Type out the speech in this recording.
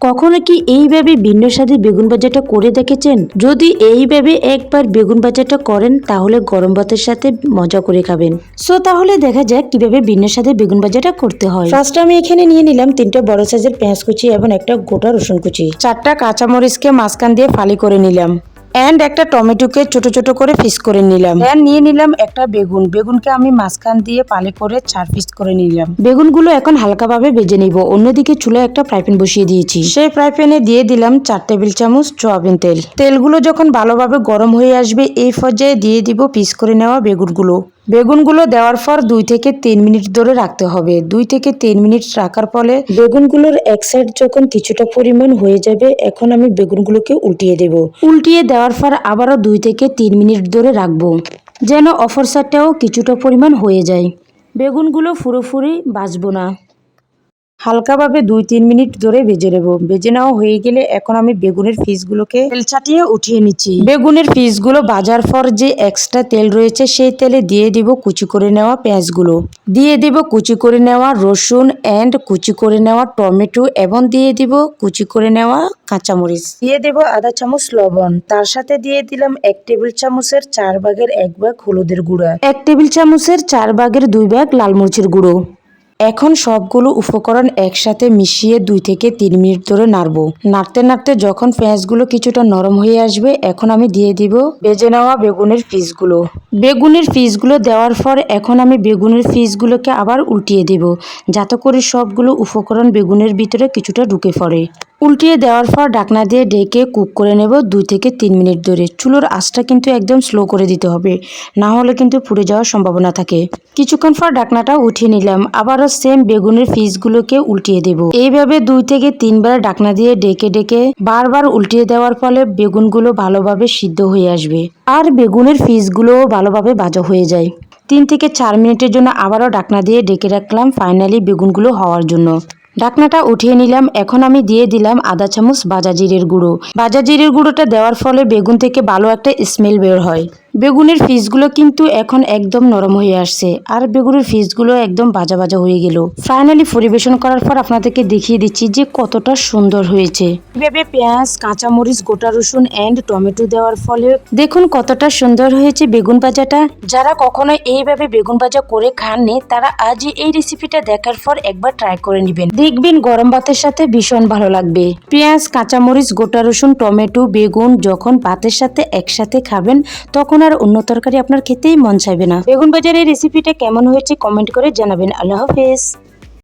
কখনো কি এইভাবে ভিন্ন স্বাদে বেগুন ভাজাটা করে দেখেছেন? যদি এইভাবে একবার বেগুন ভাজাটা করেন, তাহলে গরম ভাতের সাথে মজা করে খাবেন। সো তাহলে দেখা যাক কীভাবে ভিন্ন স্বাদে বেগুন ভাজাটা করতে হয়। ফার্স্ট আমি এখানে নিয়ে নিলাম তিনটা বড় সাইজের পেঁয়াজ কুচি এবং একটা গোটা রসুন কুচি। চারটা কাঁচামরিচকে মাঝখান দিয়ে ফালি করে নিলাম। এন্ড একটা টমেটোকে ছোট ছোট করে পিস করে নিলাম। অ্যান্ড নিয়ে নিলাম একটা বেগুন। বেগুনকে আমি মাঝখান দিয়ে পালে করে চার পিস করে নিলাম। বেগুনগুলো এখন হালকাভাবে ভেজে নিব। অন্যদিকে চুলে একটা ফ্রাই প্যান বসিয়ে দিয়েছি। সেই ফ্রাই প্যানে দিয়ে দিলাম চার টেবিল চামচ সয়াবিন তেল। তেলগুলো যখন ভালোভাবে গরম হয়ে আসবে এই পর্যায়ে দিয়ে দিব পিস করে নেওয়া বেগুনগুলো। বেগুনগুলো দেওয়ার পর দুই থেকে তিন মিনিট ধরে রাখতে হবে। দুই থেকে তিন মিনিট রাখার ফলে বেগুনগুলোর এক সাইড যখন কিছুটা পরিমাণ হয়ে যাবে, এখন আমি বেগুনগুলোকে উল্টিয়ে দেব। উল্টিয়ে দেওয়ার পর আবারও দুই থেকে তিন মিনিট ধরে রাখব, যেন অফর সারটাও কিছুটা পরিমাণ হয়ে যায়। বেগুনগুলো ফুরোফুরি বাঁচবো না। হালকাভাবে দুই তিন মিনিট ধরে ভেজে নেব। ভেজে নেওয়া হয়ে গেলে এখন আমি বেগুনের পিসগুলোকে তেল ছাটিয়ে উঠিয়ে নিচ্ছি। বেগুনের পিসগুলো ভাজার পর যে এক্সট্রা তেল রয়েছে সেই তেলে দিয়ে দিব কুচি করে নেওয়া পেঁয়াজগুলো। দিয়ে দিব কুচি করে নেওয়া রসুন অ্যান্ড কুচি করে নেওয়া টমেটো এবং দিয়ে দিব কুচি করে নেওয়া কাঁচামরিচ। দিয়ে দেব আধা চামচ লবণ। তার সাথে দিয়ে দিলাম এক টেবিল চামচের চার ভাগের এক ভাগ হলুদের গুঁড়া। এক টেবিল চামচের চার ভাগের দুই ভাগ লাল মরিচের গুঁড়ো। এখন সবগুলো উপকরণ একসাথে মিশিয়ে দুই থেকে তিন মিনিট ধরে নাড়বো। নাড়তে নাড়তে যখন পেঁয়াজগুলো কিছুটা নরম হয়ে আসবে, এখন আমি দিয়ে দিব বেজে নেওয়া বেগুনের পিসগুলো বেগুনের পিসগুলো দেওয়ার পর এখন আমি বেগুনের পিসগুলোকে আবার উল্টিয়ে দেব, যাতে করে সবগুলো উপকরণ বেগুনের ভিতরে কিছুটা ঢুকে পড়ে। উল্টিয়ে দেওয়ার পর ঢাকনা দিয়ে ডেকে কুক করে নেব দুই থেকে তিন মিনিট ধরে। চুলোর আঁচটা কিন্তু একদম স্লো করে দিতে হবে, না হলে কিন্তু পুড়ে যাওয়ার সম্ভাবনা থাকে। কিছুক্ষণ পর ঢাকনাটা উঠিয়ে নিলাম, আবারও সেম বেগুনের পিসগুলোকে উল্টিয়ে দেব। এইভাবে দুই থেকে তিনবার ঢাকনা দিয়ে ডেকে ডেকে বারবার উল্টিয়ে দেওয়ার ফলে বেগুনগুলো ভালোভাবে সিদ্ধ হয়ে আসবে আর বেগুনের পিসগুলোও ভালোভাবে ভাজা হয়ে যায়। তিন থেকে চার মিনিটের জন্য আবারও ঢাকনা দিয়ে ডেকে রাখলাম ফাইনালি বেগুনগুলো হওয়ার জন্য। ঢাকনাটা উঠিয়ে নিলাম। এখন আমি দিয়ে দিলাম আধা চামচ বাজাজিরের গুঁড়ো। বাজা জিরের গুঁড়োটা দেওয়ার ফলে বেগুন থেকে ভালো একটা স্মেল বের হয়। বেগুনের পিসগুলো কিন্তু এখন একদম নরম হয়ে আসছে। আর বেগুনের পিসগুলো একদম বাজা বাজা হয়ে গেল। ফাইনালি পরিবেশন করার পর আপনাদেরকে দেখিয়ে দিচ্ছি যে কতটা সুন্দর হয়েছে। এভাবে পেঁয়াজ, কাঁচামরিচ, গোটা রসুন এন্ড টমেটো দেওয়ার ফলে দেখুন কতটা সুন্দর হয়েছে বেগুন ভাজাটা। যারা কখনো এইভাবে বেগুন ভাজা করে খাননি, তারা আজই এই রেসিপিটা দেখার পর একবার ট্রাই করে নেবেন। দেখবেন গরম ভাতের সাথে ভীষণ ভালো লাগবে। পেঁয়াজ, কাঁচামরিচ, গোটা রসুন, টমেটো, বেগুন যখন ভাতের সাথে একসাথে খাবেন, তখন আর অন্য তরকারি আপনার খেতেই মন চাইবে না। বেগুন বাজারের রেসিপিটা কেমন হয়েছে কমেন্ট করে জানাবেন। আল্লাহ হাফেজ।